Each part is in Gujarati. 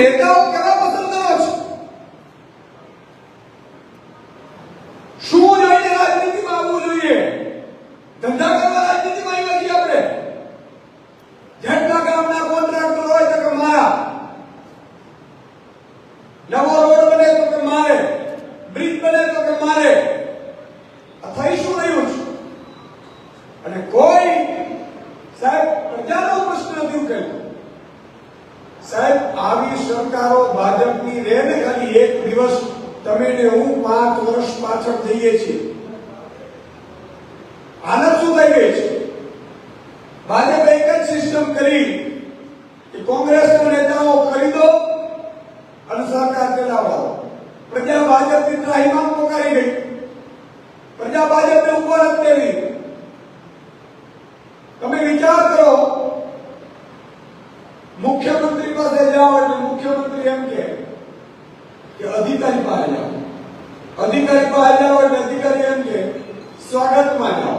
નેતાઓ કેવા પસંદ કરો છો શું જોઈને રાજનીતિમાં આવવું જોઈએ ધંધા કરવા રાજનીતિમાં આવ્યા છીએ આપણે જેટલા ગામના કોન્ટ્રાક્ટર હોય તો કે મારા નવો રોડ બને તો કે મારે બ્રિજ બને તો કે મારે આ થઈ શું રહ્યું છે અને કોઈ સાહેબ પ્રજાનો પ્રશ્ન નથી ઉકેલતો સાહેબ આવી સરકારો ભાજપની રહે ને ખાલી એક દિવસ તમે ને હું પાંચ વર્ષ પાછળ જઈએ છીએ. હાલત શું થઈ ગઈ છે ભાજપે એક જ સિસ્ટમ કરી કે કોંગ્રેસના નેતાઓ ખરીદો અને સરકાર ચલાવો. પ્રજા ભાજપની ત્રાહીમાં પોકારી ગઈ પ્રજા ભાજપને ઉપર જ દેવી તમે વિચાર કરો મુખ્યમંત્રી પાસે જાઓ એટલે મુખ્યમંત્રી એમ કે કે અધિકારી પાસે જાઓ અધિકારી પાસે જાઓ એટલે અધિકારી એમ કે સ્વાગતમાં જાઓ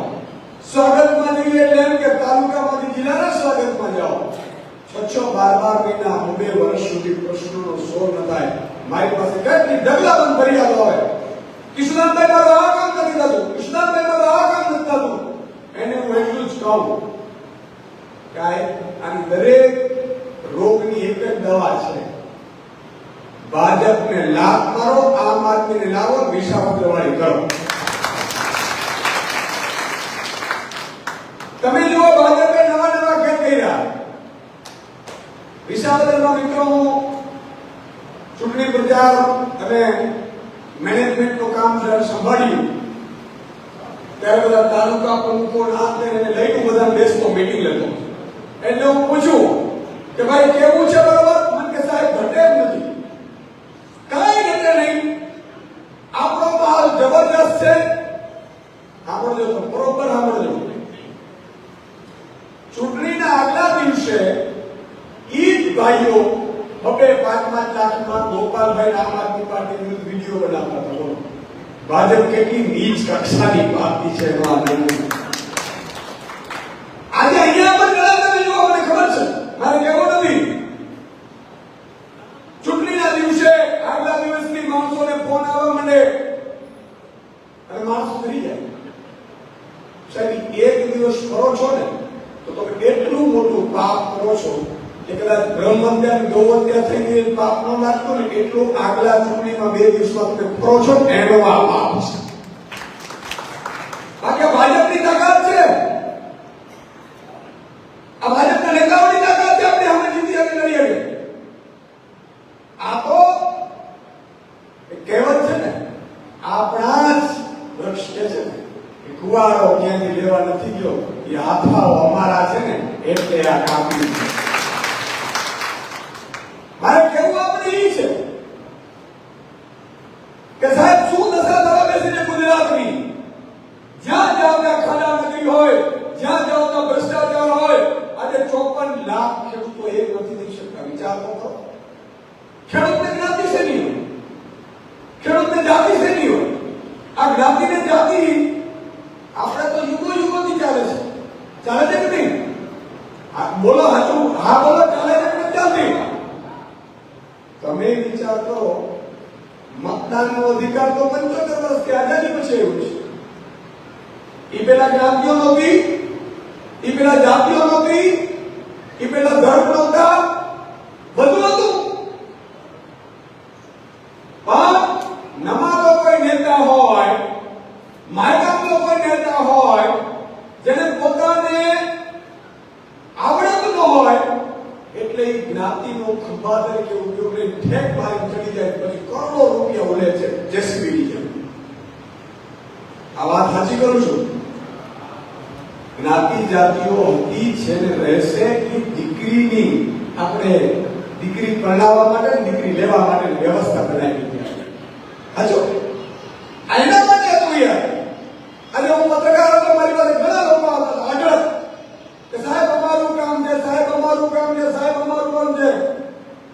સ્વાગતમાં જઈએ એટલે એમ કે તાલુકામાંથી જિલ્લાના સ્વાગતમાં જાઓ. છ બાર બાર મહિના બે વર્ષ સુધી પ્રશ્નોનો સોલ ન થાય. મારી પાસે કેટલી ડગલાબંધ ફરિયાદો હોય. કિશોરભાઈ મારું આ કામ નથી થતું. કિશોરભાઈ મારું આ કામ નથી થતું. એને હું એટલું જ કહું કે આની દરેક રોગની એક જ દવા છે. ભાજપને લાભ મારો, આમ આદમીને લાવો વિસાવદર વાળી કરો. તમે જુઓ, ભાજપે નવા નવા ખેત કર્યા. વિસાવદરના મિત્રો હું ચૂંટણી પ્રચાર અને મેનેજમેન્ટનું કામ જ્યારે સંભાળ્યું, ત્યારે બધા તાલુકા પ્રમુખો ના તેને લઈને બધા બેસતો મીટિંગ લેતો એટલે હું પૂછું કે ભાઈ કેવું છે બરોબર મને કે સાહેબ ઘટે એમ નથી કાંઈ ઘટે નહીં આપણો માલ જબરદસ્ત છે સાંભળજો તો બરોબર સાંભળજો ચૂંટણીના આગલા દિવસે ઈ જ ભાઈઓ બબે પાંચ પાંચ લાખમાં ગોપાલભાઈ આદમી વિરુદ્ધ વીડિયો બનાવતા હતા. ભાજપ કેટલી નીચ કક્ષાની પાર્ટી છે આજે અહીંયા પણ કદાચ તમે મને ખબર છે. મારે કહેવું નથી. ચૂંટણીના દિવસે આગલા દિવસથી માણસોને ફોન આવવા માંડે અને માણસો ફરી જાય. સાહેબ એક દિવસ કરો છો ને, તો તમે એટલું મોટું પાપ કરો છો કે કદાચ બ્રહ્મ હત્યા ગૌ હત્યા થઈ ગઈ પાપ ન લાગતો ને એટલું આગલા ચૂંટણીમાં બે દિવસમાં તમે કરો છો એનો આ પાપ છે આ કે ભાજપની તાકાત છે આ ભાજપના નેતાઓની તાકાત છે આપણે અમે જીતી શકે લડી શકે આ તો એક કહેવત છે ને આપણા જ વૃક્ષ કે છે ને કે કુવાડો ક્યાંથી લેવા નથી ગયો એ હાથાઓ અમારા છે ને એટલે આ કાપી છે મારે કેવું આપણે ઈ છે કે સાહેબ શું દશા થવા બેસીને ગુજરાતની જ્યાં જાઓ ત્યાં ખાડા નગરી હોય જ્યાં જાઓ ત્યાં ભ્રષ્ટાચાર હોય આજે ચોપન લાખ ખેડૂતો એક નથી થઈ શકતા વિચાર તો કરો ખેડૂતને જ્ઞાતિ શેની હોય ખેડૂતને જાતિ શેની હોય આ જ્ઞાતિ ને જાતિ આપણે તો યુગો યુગોથી ચાલે છે. ચાલે છે કે નહીં? બોલો હાચું હા, બોલો. ચાલે છે કે ચાલતી તમે વિચાર કરો, મતદાનનો અધિકાર તો પંચોતેર વર્ષથી આઝાદી પછી એવું છે. એ પેલા જ્ઞાતિઓ નહોતી ઈ પેલા જાતિઓ નહોતી ઈ પેલા ધર્મ નહોતા બધું હતું પણ નમાતો કોઈ નેતા હોય માયકામનો કોઈ નેતા હોય, જેને પોતાને આવડત ન હોય, એટલે એ જ્ઞાતિનો ખંભા તરીકે ઉપયોગ લઈને ઠેક ભાઈ ચડી જાય, પછી કરોડો રૂપિયા ઓલે છે જેસીબી જેમ આ વાત સાચી કરું છું? જ્ઞાતિ જાતિઓ હતી છે ને રહેશે કે દીકરીની આપણે દીકરી પરણાવવા માટે દીકરી લેવા માટે વ્યવસ્થા બનાવી દીધી હાચો આ એના માટે હતું યાર આજે હું પત્રકાર હતો મારી પાસે ઘણા લોકો આવતા હતા આગળ કે સાહેબ અમારું કામ છે સાહેબ અમારું સાહેબ, અમારું કામ છે.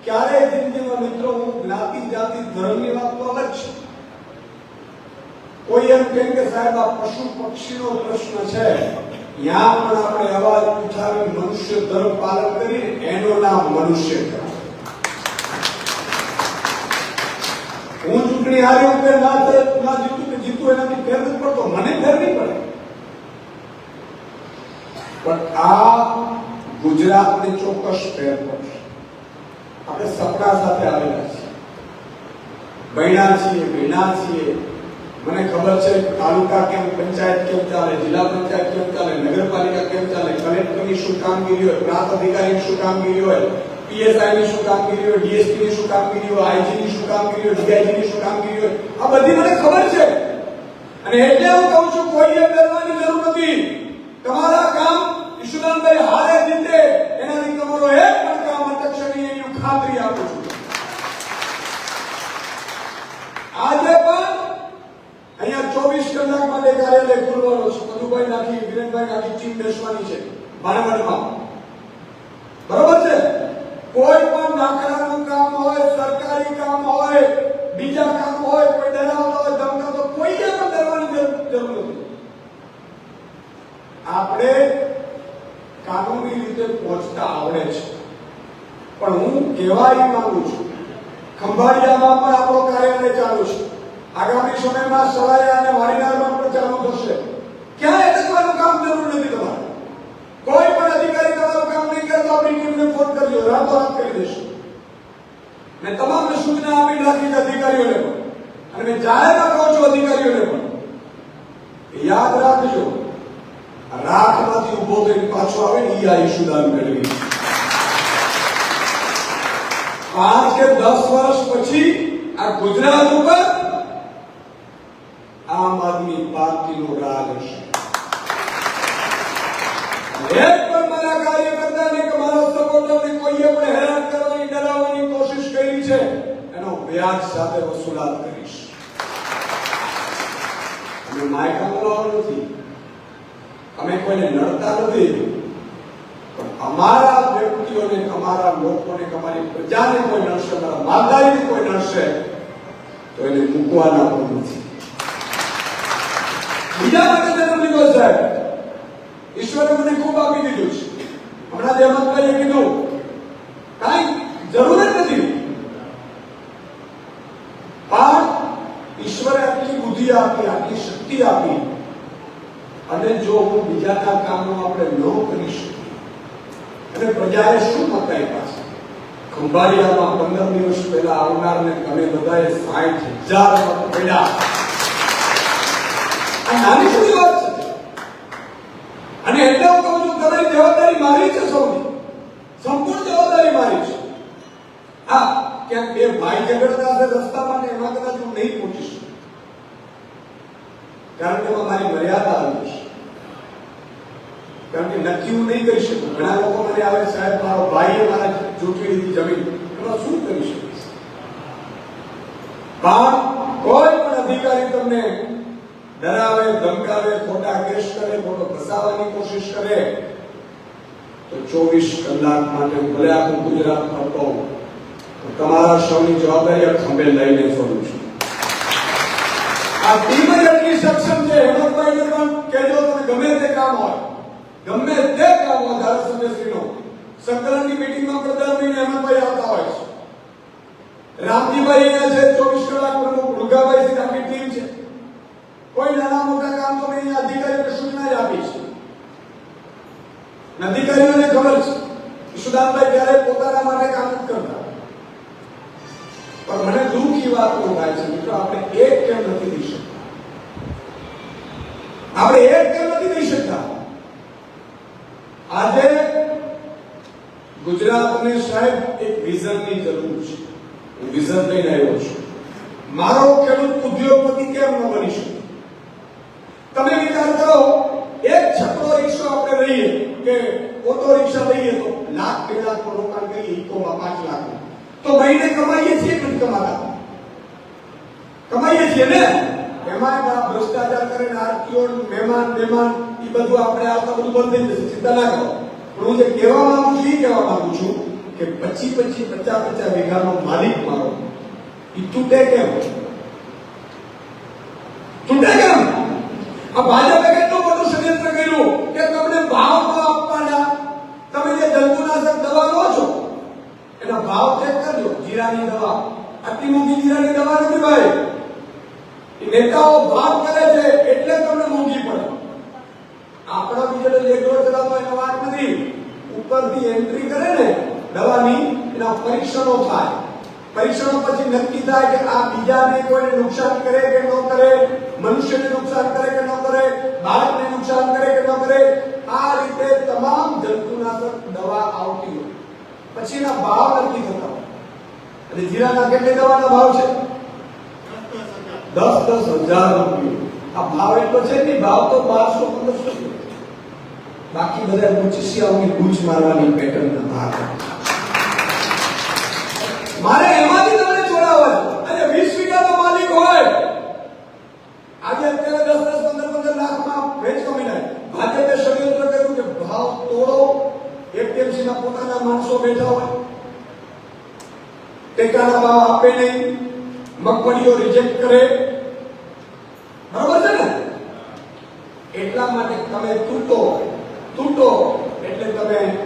ક્યારે જિંદગીમાં મિત્રો, હું જ્ઞાતિ, જાતિ, ધર્મની વાત તો અલગ છે. કોઈ એમ કેમ કે, સાહેબ, આ પશુ પક્ષીનો પ્રશ્ન છે. ત્યાં પણ આપણે અવાજ ઉઠાવી મનુષ્ય ધર્મ પાલન કરી એનું નામ મનુષ્ય હું ચૂંટણી હાર્યું કે ના ના જીતું કે જીતું એનાથી ફેર નથી પડતો. મને ફેર નહીં પડે. પણ આ ગુજરાતને ચોક્કસ ફેર પડશે આપણે સપના સાથે આવેલા છીએ. ભણ્યા છીએ ભીણા છીએ. મને ખબર છે તાલુકા કેમ, પંચાયત કેમ ચાલે, જિલ્લા પંચાયત કેમ ચાલે, નગરપાલિકા કેમ ચાલે, કલેક્ટરની શું કામગીરી હોય, પ્રાંત અધિકારીની શું કામગીરી હોય, પીએસઆઈની શું કામગીરી હોય, ડીએસપીની શું કામગીરી હોય આઈજી ની શું કામગીરી હોય ડીઆઈજી ની શું કામગીરી હોય, આ બધી મને ખબર છે. અને એટલે હું કહું છું, કોઈએ કરવાની જરૂર નથી. તમારા કામ ઈશુદાનભાઈ હારે જીતે એનાથી તમારો એક પણ કામ અટકશે નહીં એની હું ખાતરી આપું છું આજે પણ અહીંયા ચોવીસ કલાક માટે કાર્યાલય ખુલવાનો છે મધુભાઈ નાખી વિરેનભાઈ નાખી ટીમ બેસવાની છે ભાણવડમાં બરોબર છે કોઈ પણ નાકરાનું કામ હોય સરકારી કામ હોય બીજા કામ હોય કોઈ ડરાવતો હોય ધમકાવતો કોઈએ પણ ડરવાની જરૂર જરૂર નથી આપણે કાનૂની રીતે પહોંચતા આવડે છે. પણ હું કહેવા એ માંગુ છું, ખંભાળિયામાં પણ આપણો કાર્યાલય ચાલુ છે. આગામી સમયમાં સલાયા અને વાડીનારમાં પણ ચાલુ થશે. ક્યાંય અટકવાનું કામ જરૂર નથી તમારે. કોઈ પણ અધિકારી તમારું કામ નહીં કરે તો આપણી ટીમને ફોન કરજો, રાતોરાત કરી દેશું. મેં તમામને સૂચના આપી રાખી અધિકારીઓને પણ. અને મેં જાહેરમાં કહું છું અધિકારીઓને પણ. યાદ રાખજો રાખમાંથી ઊભો થઈને પાછો આવે ને આ ઈશુદાન મેળવી. પાંચ કે દસ વર્ષ પછી આ ગુજરાત ઉપર આમ આદમી પાર્ટીનું રાજ હશે. એક પણ મારા કાર્યકર્તાને કે મારા સપોર્ટરને કોઈએ પણ હેરાન કરવાની, ડરાવવાની કોશિશ કરી છે, એનો વ્યાજ સાથે વસૂલાત કરીશ. અને માયકા બોલાવવાનું નથી. અમે કોઈને નડતા નથી. પણ અમારા વ્યક્તિઓને, અમારા લોકોને, અમારી પ્રજાને કોઈ નડશે, અમારા માલદારીને કોઈ નડશે, તો એને મૂકવાના પણ નથી. બીજા જન્મ લીધો સાહેબ, ઈશ્વરે મને ખૂબ આપી દીધું છે. હમણાં જે હેમંતભાઈએ કીધું કાંઈ જરૂર જ નથી પણ ઈશ્વરે આટલી બુદ્ધિ આપી આટલી શક્તિ આપી અને જો હું બીજાના કામો આપણે ન કરી શકીએ. અને પ્રજાએ શું મત આપ્યા ખંભાળિયામાં પંદર દિવસ પહેલા આવનારને તમે બધાએ સાઠ હજાર મત પડ્યા નાની થોડી વાત છે. અને એટલે હું કહું છું, તમારી જવાબદારી મારી છે સૌની. સંપૂર્ણ જવાબદારી મારી છે. હા, ક્યાંક બે ભાઈ ઝઘડતા છે રસ્તામાં એમાં કદાચ હું નહીં પહોંચી શકું. કારણ કે મારી મર્યાદા આવી છે કારણ કે નક્કી હું નહીં કરી શકું. ઘણા લોકો મને આવે સાહેબ મારો ભાઈએ મારા જૂઠવી લીધી જમીન. એમાં શું કરી શકીશ પણ કોઈ પણ અધિકારી તમને ડરાવે ધમકાવે ખોટા કેસ કરે ખોટો ફસાવવાની કોશિશ કરે તો ચોવીસ કલાક માટે ભલે આખું ગુજરાત ફરતો હોઉં, તો તમારા સૌની જવાબદારી આ ખંભે લઈને ફરું છું. આ ટીમ જ એટલી સક્ષમ છે હેમંતભાઈને પણ કહેજો તમે ગમે તે કામ હોય. ગમે તે કામ હોય ધારાસભ્યશ્રીનો સંકલનની મીટિંગમાં પ્રધાનમંત્રી હેમંતભાઈ આવતા હોય છે. રામજીભાઈ અહીંયા છે, ચોવીસ કલાક પ્રમુખ મૃગાભાઈ છે આખી ટીમ છે. કોઈ નાના મોટા કામ તો મેં અધિકારીઓને સૂચના જ આપી છે. અધિકારીઓને ખબર છે સુદામભાઈ ક્યારેય પોતાના માટે કામ નથી કરતા. પણ મને દુઃખ એ વાતનો થાય છે, મિત્રો, આપણે એક કેમ નથી દઈ શકતા? આપણે એક કેમ નથી દઈ શકતા આજે ગુજરાતને સાહેબ એક વિઝનની જરૂર છે. હું વિઝન લઈને આવ્યો છું. મારો ખેડૂત ઉદ્યોગપતિ કેમ ન બની શકે? તમે વિચાર કરો, એક છકડો રિક્ષો આપણે લઈએ કે ઓટો રિક્ષા લઈએ તો લાખ, બે લાખ પર રોકાણ કરીએ, ઇકોમાં પાંચ લાખ તો મહિને કમાઈએ છીએ કે કમાતા? કમાઈએ છીએ ને? એમાં આ ભ્રષ્ટાચાર કરીને આરટીઓ મહેમાન મહેમાન એ બધું આપણે આવતા બધું બંધ થઈ જશે. ચિંતા ના કરો. પણ હું જે કહેવા માંગુ છું, એ કહેવા માંગુ છું કે પચી પચી પચાસ પચાસ વીઘાનો માલિક મારો. એ તૂટે કેમ? તૂટે કેમ? આ ભાજપે કેટલું મોટું ષડયંત્ર કર્યું કે તમને ભાવ ન. આપવાના તમે જે જંતુનાશક દવા લો છો, એના ભાવ ચેક કરજો. જીરાની દવા. આટલી મોંઘી જીરાની દવા નથી ભાઈ. નેતાઓ ભાવ કરે છે એટલે તમને મોંઘી પડે. આપણા બીજા લેખો ચલાવવા એનો વાત નથી. ઉપરથી એન્ટ્રી કરે ને, દવાની એના પરીક્ષણો થાય. પરીક્ષણો પછી નક્કી થાય કે આ બીજાને કોઈને નુકસાન કરે કે ન કરે, મનુષ્યને નુકસાન કરે કે ન કરે, બાળકને નુકસાન કરે કે ન કરે, આ રીતે તમામ જંતુનાશક દવા આવતી હોય. પછી એના ભાવ નક્કી થતા હોય. અને જીરાના કેટલી દવાના ભાવ છે? દસ દસ હજાર રૂપિયા. આ ભાવ એટલો છે ને ભાવ તો બારસો પંદરસો બાકી બધા પચીસિયાઓની પૂછ મારવાની પેટર્ન ભાગ. મારે એમાંથી તમને જોડાવવા અને વીસ વીઘાનો માલિક હોય. આજે અત્યારે દસ દસ પંદર પંદર લાખમાં વેચવા માંડ્યા ભાજપે ષડયંત્ર કર્યું કે ભાવ તોડો. એપીએમસી ના પોતાના માણસો બેઠા હોય. ટેકાના ભાવ આપે નહીં. મગફળીઓ રિજેક્ટ કરે. બરોબર છે ને? એટલા માટે તમે તૂટો. તૂટો એટલે તમે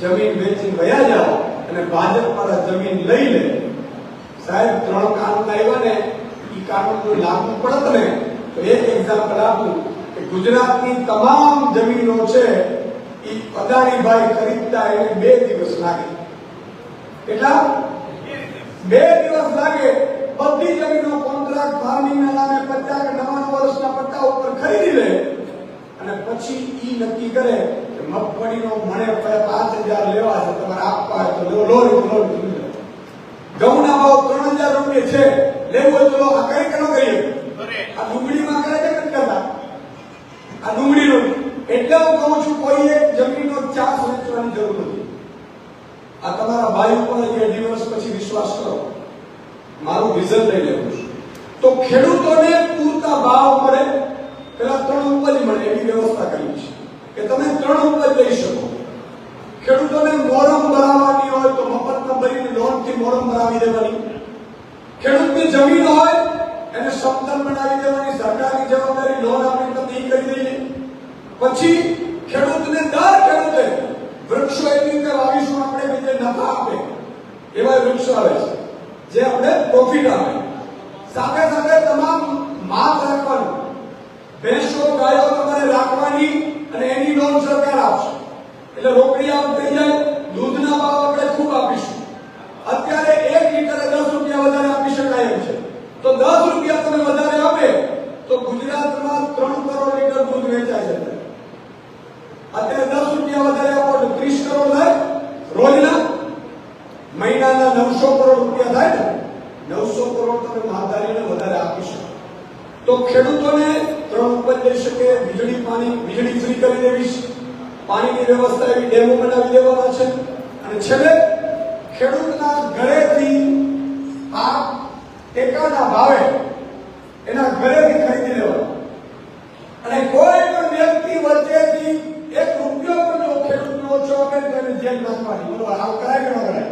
જમીન વેચી વયા જાઓ અને ભાજપ પર જમીન લઈ લે. સાહેબ, ત્રણ કાનૂન આવ્યા ને એ કાનૂન લાગુ પડત ને, તો એક એક્ઝામ્પલ આપું કે ગુજરાતની તમામ જમીનો છે એ અદાણીભાઈ ખરીદતા એને બે દિવસ લાગે. કેટલા? બે દિવસ લાગે. બધી જમીનો કોન્ટ્રાક્ટ ફાર્મિંગ ના નામે પચાસ કે નવ્વાણું વર્ષના પટ્ટા ઉપર ખરીદી લે. અને પછી ઈ નક્કી કરે કે મગફળીનો મને પાંચ હજાર લેવા છે તમારે આપવા તો લો લો લો ઘઉંના ભાવ ત્રણ હજાર રૂપિયા છે લેવું હોય તો આ કઈ કે ન કરીએ આ ડુંગળીમાં કરે છે નથી કરતા? આ ડુંગળીનું. એટલે હું કહું છું કોઈ એક જમીનનો ચાસ વેચવાની જરૂર નથી. આ તમારા ભાઈ ઉપર હજી દિવસ પછી વિશ્વાસ કરો. મારું વિઝન લઈ લેવું છું. તો ખેડૂતોને પૂરતા ભાવ મળે પેલા ત્રણ ઉપજ મળે એવી વ્યવસ્થા કરી છે કે તમે ત્રણ ઉપજ લઈ શકો. ખેડૂતોને મોરમ ભરાવવાની હોય તો મફતમાં ભરીને લોનથી મોરમ ભરાવી દેવાની. ખેડૂતની જમીન હોય, એને સમતલ બનાવી દેવાની, સરકારની જવાબદારી લોન આપણે તમને કરી દઈએ. પછી ખેડૂતને દર ખેડૂતે વૃક્ષો એવી રીતે વાવીશું, આપણે કે જે નફા આપે. એવા વૃક્ષો આવે છે, જે આપણે પ્રોફિટ આપે. સાથે સાથે તમામ માલ રાખવાનું ભેંસો ગાયો તમારે રાખવાની અને એની લોન સરકાર આપશે. એટલે રોકડી આમ થઈ જાય, દૂધના ભાવ આપણે ખૂબ આપીશું. અત્યારે એક લીટરે દસ રૂપિયા વધારે આપી શકાય એમ છે. તો દસ રૂપિયા તમે વધારે આપે, તો ગુજરાતમાં ત્રણ કરોડ લીટર દૂધ વેચાય છે. અત્યારે દસ રૂપિયા વધારે આપો તો ત્રીસ કરોડ થાય, રોજના મહિનાના નવસો કરોડ રૂપિયા થાય ને, નવસો કરોડ તમે માલધારીને વધારે આપી શકો. તો ખેડૂતોને વીજળી, પાણી કરી દેવી પાણીની વ્યવસ્થા એવી ડેમો બનાવી દેવાના છે. અને છેલ્લે, ખેડૂતના ઘરેથી આ ટેકાના ભાવે એના ઘરેથી ખરીદી લેવા અને કોઈ પણ વ્યક્તિ વચ્ચેથી એક રૂપિયો પણ જો ખેડૂતનો ઓછો આપે તો એને જેલ નાખવાની બરોબર આવું કરાય કે ન કરાય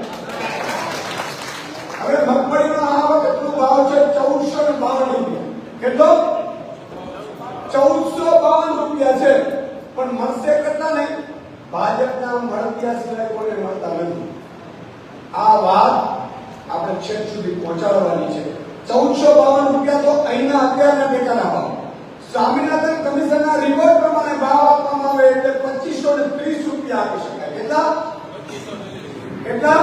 હવે મગફળીનો આ વખતનો ભાવ છે ચૌદસો ને બાવન રૂપિયા કેટલો ચૌદસો બાવન રૂપિયા છે પણ મળશે કેટલા ને ભાજપના મળતિયા સિવાય કોઈને મળતા નથી આ વાત આપણે છેક સુધી પહોંચાડવાની છે ચૌદસો બાવન રૂપિયા તો અહીંના અત્યારના ટેકાના ભાવ સ્વામિનાથન કમિશનના રિપોર્ટ પ્રમાણે ભાવ આપવામાં આવે એટલે પચીસો ને ત્રીસ રૂપિયા આપી શકાય કેટલા કેટલા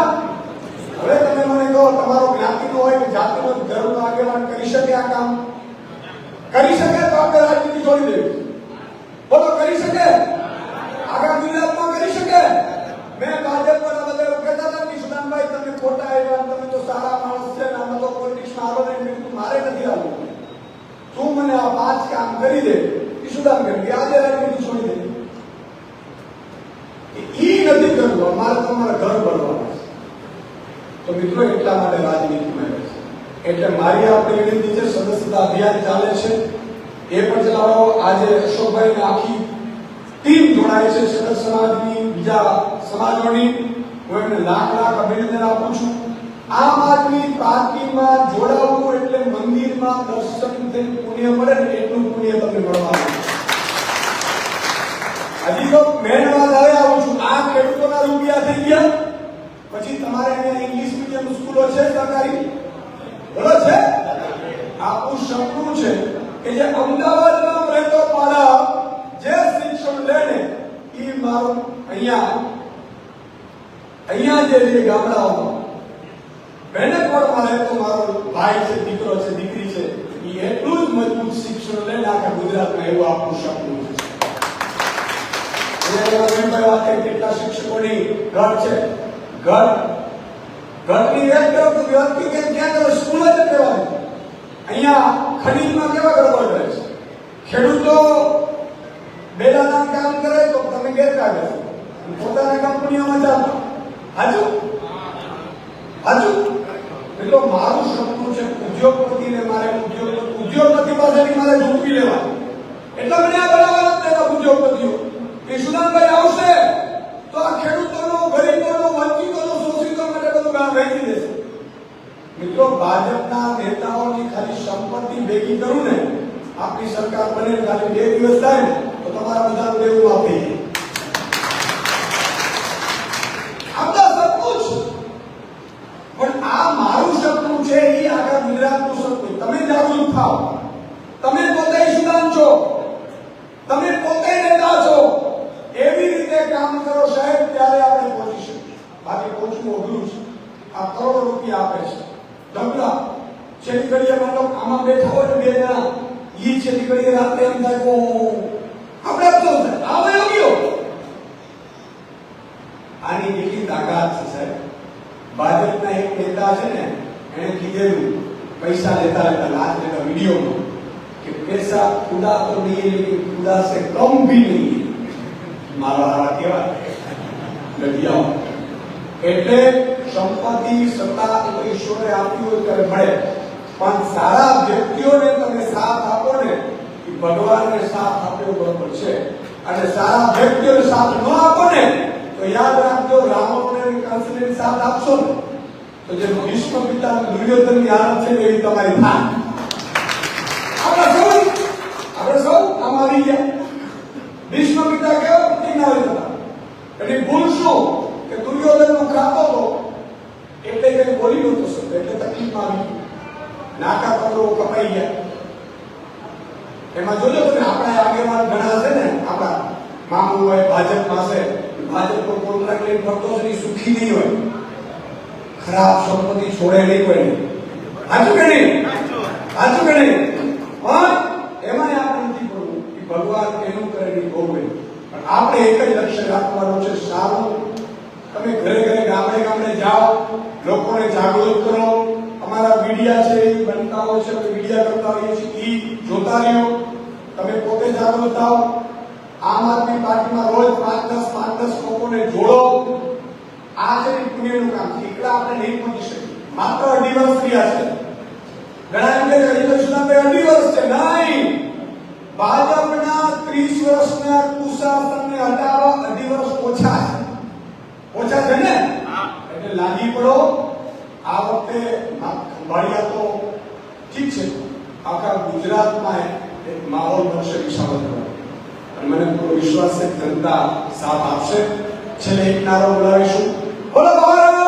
હવે તમે મને કહો તમારો જ્ઞાતિનો હોય કે જાતિનો ધર્મનો આગેવાન કરી શકે આ કામ કરી શકે તો આપણે રાજનીતિ છોડી દેવી બોલો કરી શકે આખા ગુજરાતમાં કરી શકે મેં ભાજપ પર બધા એવું કહેતા હતા કે સુદાનભાઈ તમે ખોટા આવ્યા તમે તો સારા માણસ છે ને અમે તો પોલિટિક્સમાં આવો નહીં મેં કીધું મારે નથી આવવું તું મને આ પાંચ કામ કરી દે ઈશુદાન કરી કે આજે રાજનીતિ છોડી દે ઈ નથી કરવું અમારે તમારા ઘર ભરવાનું છે તો મિત્રો એટલા માટે રાજનીતિમાં આવે છે એટલે મારી આપણી વિનંતી છે સદસ્યતા અભિયાન ચાલે છે એ પણ ચલાવો આજે અશોકભાઈ ને આખી ટીમ જોડાય છે શરદ સમાજની બીજા સમાજોની હું એમને પછી તમારે ઇંગ્લિશ મીડિયમ સ્કૂલો છે સરકારી? બરોબર છે? આપણું સપનું છે કે જે અમદાવાદમાં રહેતો બાળક જે શિક્ષણ લેને એ મારું અહીંયા અહીંયા જે રીતે ગામડાઓમાં બેનકવાડમાં તો મારો ભાઈ છે, દીકરો છે, દીકરી છે, એ એટલું જ મજબૂત શિક્ષણ લઈને આખા ગુજરાતમાં એવું આપણું સપનું છે કેટલા શિક્ષકોની ઘર છે. ઘર, ઘરની વાત કરો જ કહેવાય. અહીંયા ખનીજમાં કેવા ગડબડ રહે ખેડૂતો બેલાના કામ કરે તો તમે ગેરકાયદે પોતાના કંપનીઓમાં ચાલો હાજુ? હાજુ? એટલે મારું સપનું છે ઉદ્યોગપતિને મારે ઉદ્યોગ ઉદ્યોગપતિ પાસેથી મારે ઝૂંટવી લેવા. એટલે મને આ બનાવવા જ દેતા ઉદ્યોગપતિઓ. કે આવશે તો આ ખેડૂતોનો, ગરીબોનો, વંચિતોનો, શોષિતો માટે બધું ગામ વહેંચી દેશે. મિત્રો, ભાજપના નેતાઓની ખાલી સંપત્તિ ભેગી કરું ને આપણી સરકાર બને ખાલી બે દિવસ થાય તો તમારા બધા દેવું માફ થઈ જાય આપણા સપનું છે પણ આ મારું સપનું છે એ આખા ગુજરાતનું સપનું તમે જાગૃત થાઓ તમે પોતે સુદાન છો તમે પોતે નેતા છો એવી રીતે કામ કરો સાહેબ ત્યારે આપણે પહોંચી શકીએ બાકી પહોંચવું આ કરોડો રૂપિયા આપે છે. ડબલા છેલ્લી ઘડીએ મતલબ આમાં બેઠા હોય ને બે જણા, ઈ છેલ્લી ઘડીએ રાત્રે એમ થાય ઓ આપણે થાય, આ આવ્યો આની કેટલી તાકાત છે સાહેબ. ભાજપના એક નેતા છે ને, એણે કીધેલું, પૈસા લેતા લેતા લાજ લેતા વિડીયોમાં, કે પૈસા ખુદા તો નહીં, લેકિન ખુદા સે કમ ભી નહીં. મારા હારા કેવા? લડિયાઓ એટલે સંપત્તિ સત્તા એ ઈશ્વરે આપી હોય ત્યારે મળે. પણ સારા વ્યક્તિઓને તમે સાથ આપો ને, એ ભગવાનને સાથ આપ્યો બરોબર છે. અને સારા વ્યક્તિઓને સાથ ન આપો ને, તો યાદ રાખજો, રાવણને કંસને સાથ આપશો ને. તો જે ભીષ્મ પિતા દુર્યોધનની હાલત છે એવી તમારી થાય. આપણે સૌ આપણે સૌ આમાં આવી ગયા. ભીષ્મ પિતા કેવો? પ્રતિજ્ઞા હતા એની ભૂલ શું? કે દુર્યોધનનું ખાતો હતો. એટલે કઈ બોલી નહોતો શકતો. એટલે તકલીફમાં આવી. નાકા પત્રો કપાઈ ગયા. એમાં જોજો તમે, આપણા આગેવાન ઘણા છે ને, આપણા મામુ હોય ભાજપમાં છે ભાજપ પર કોન્ટ્રાક્ટ લઈને ફરતો છે સુખી નહીં હોય. ખરાબ સંપત્તિ છોડે નહીં. કોઈ સાચું કે નહીં? સાચું કે નહીં? પણ એમાં આપણે નથી કરવું કે ભગવાન એનું કરે નહીં ભોગવે. પણ આપણે એક જ લક્ષ્ય રાખવાનું છે, સારું તમે ઘરે ઘરે ગામડે ગામડે જાઓ, લોકોને જાગૃત કરો. અમારા મીડિયા છે, એ બનતા હોય છે, અમે મીડિયા કરતા હોઈએ છીએ એ જોતા રહ્યો. તમે પોતે જાગૃત થાઓ. આમ આદમી પાર્ટીમાં રોજ પાંચ દસ પાંચ દસ લોકોને જોડો. આ છે પુણ્યનું કામ. છે એકલા આપણે નહીં પહોંચી શકીએ. માત્ર અઢી વર્ષ થયા છે. ઘણા એમ કે અઢી વર્ષ છે. નહીં. ભાજપના ત્રીસ વર્ષના કુશાસનને હટાવવા અઢી વર્ષ ઓછા છે. ઓછા છે ને? એટલે લાગી પડો. આ વખતે ખંભાળિયા તો ઠીક છે. આખા ગુજરાતમાં એક માહોલ બનશે વિશાળ. અને મને પૂરો વિશ્વાસ છે જનતા સાથ આપશે. છેલ્લે એક નારો બોલાવીશું. બોલો